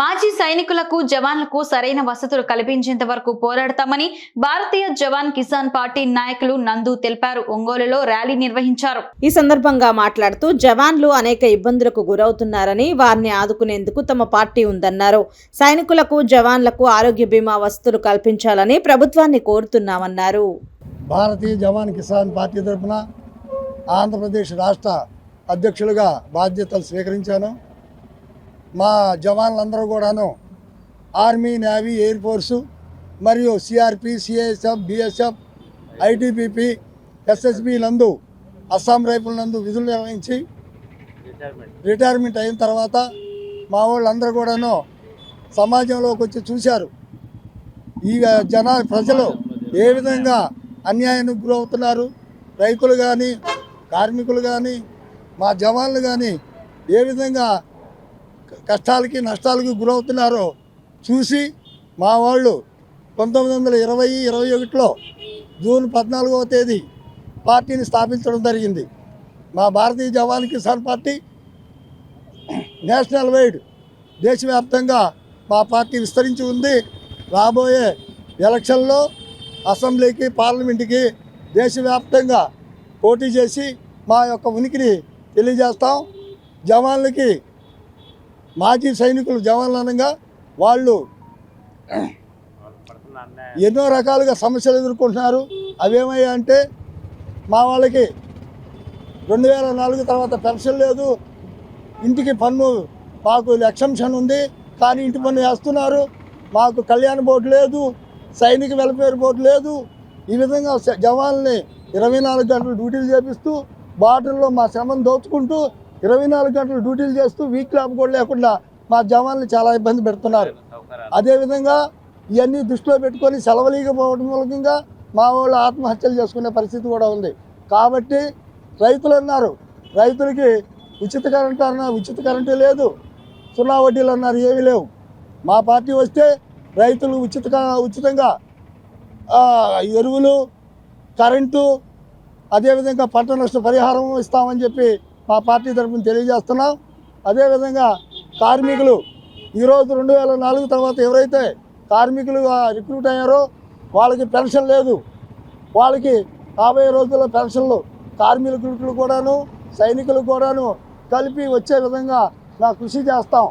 మాజీ సైనికులకు జవాన్లకు సరైన వసతులు కల్పించేంత వరకు పోరాడతామని భారతీయ జవాన్ కిసాన్ పార్టీ నాయకులు నందు తెలిపారు. ఒంగోలులో ర్యాలీ నిర్వహించారు. ఈ సందర్భంగా మాట్లాడుతూ జవాన్లు అనేక ఇబ్బందులకు గురవుతున్నారని వారిని ఆదుకునేందుకు తమ పార్టీ ఉందన్నారు. సైనికులకు జవాన్లకు ఆరోగ్య బీమా వసతులు కల్పించాలని ప్రభుత్వాన్ని కోరుతున్నామన్నారు. భారతీయ జవాన్ కిసాన్ పార్టీ తరఫున ఆంధ్రప్రదేశ్ రాష్ట్ర అధ్యక్షులుగా బాధ్యతలు స్వీకరించాను. మా జవాన్లందరూ కూడాను ఆర్మీ నేవీ ఎయిర్ ఫోర్సు మరియు CRP CISF BSF ITBP SSB నందు అస్సాం రైఫుల్ నందు విధులు నిర్వహించి రిటైర్మెంట్ అయిన తర్వాత మా వాళ్ళందరూ కూడాను సమాజంలోకి వచ్చి చూశారు. ఈ జన ప్రజలు ఏ విధంగా అన్యాయానికి గురవుతున్నారు? రైతులు కానీ కార్మికులు కానీ మా జవాన్లు కానీ ఏ విధంగా కష్టాలకి నష్టాలకి గురవుతున్నారో చూసి మా వాళ్ళు పంతొమ్మిది వందల ఇరవై ఇరవై ఒకటిలో జూన్ పద్నాలుగవ తేదీ పార్టీని స్థాపించడం జరిగింది. మా Bharatiya Jawan Kisan party national wide దేశవ్యాప్తంగా మా పార్టీ విస్తరించి ఉంది. రాబోయే ఎలక్షన్లో అసెంబ్లీకి పార్లమెంటుకి దేశవ్యాప్తంగా పోటీ చేసి మా యొక్క ఉనికిని తెలియజేస్తాం. జవాన్లకి మాజీ సైనికులు జవాన్లు అనగా వాళ్ళు ఎన్నో రకాలుగా సమస్యలు ఎదుర్కొంటున్నారు. అవేమయ్యా అంటే మా వాళ్ళకి రెండు వేల నాలుగు తర్వాత పెన్షన్ లేదు. ఇంటికి పన్ను మాకు ఎక్సంషన్ ఉంది. కానీ ఇంటి పన్ను వేస్తున్నారు. మాకు కళ్యాణ బోర్డు లేదు. సైనిక వెల్ఫేర్ బోర్డు లేదు. ఈ విధంగా జవాన్ని జవాన్లని ఇరవై నాలుగు గంటలు డ్యూటీలు చేపిస్తూ బార్డర్లో మా శ్రమను దోచుకుంటూ ఇరవై నాలుగు గంటలు డ్యూటీలు చేస్తూ వీక్ ల్యాబ్ కూడా లేకుండా మా జవాన్లు చాలా ఇబ్బంది పెడుతున్నారు. అదేవిధంగా ఇవన్నీ దృష్టిలో పెట్టుకొని సెలవులీకపోవడం మూలకంగా మా వాళ్ళు ఆత్మహత్యలు చేసుకునే పరిస్థితి కూడా ఉంది. కాబట్టి రైతులు అన్నారు రైతులకి ఉచిత కరెంటు అన్న ఉచిత కరెంటు లేదు. సున్నా వడ్డీలు అన్నారు ఏమీ లేవు. మా పార్టీ వస్తే రైతులు ఉచిత ఉచితంగా ఎరువులు కరెంటు అదేవిధంగా పంట నష్ట పరిహారం ఇస్తామని చెప్పి మా పార్టీ తరఫున తెలియజేస్తున్నాం. అదేవిధంగా కార్మికులు ఈరోజు రెండు వేల నాలుగు తర్వాత ఎవరైతే కార్మికులు రిక్రూట్ అయ్యారో వాళ్ళకి పెన్షన్ లేదు. వాళ్ళకి రాబోయే రోజుల్లో పెన్షన్లు కార్మికులు కూడాను సైనికులు కూడాను కలిపి వచ్చే విధంగా నా కృషి చేస్తాం.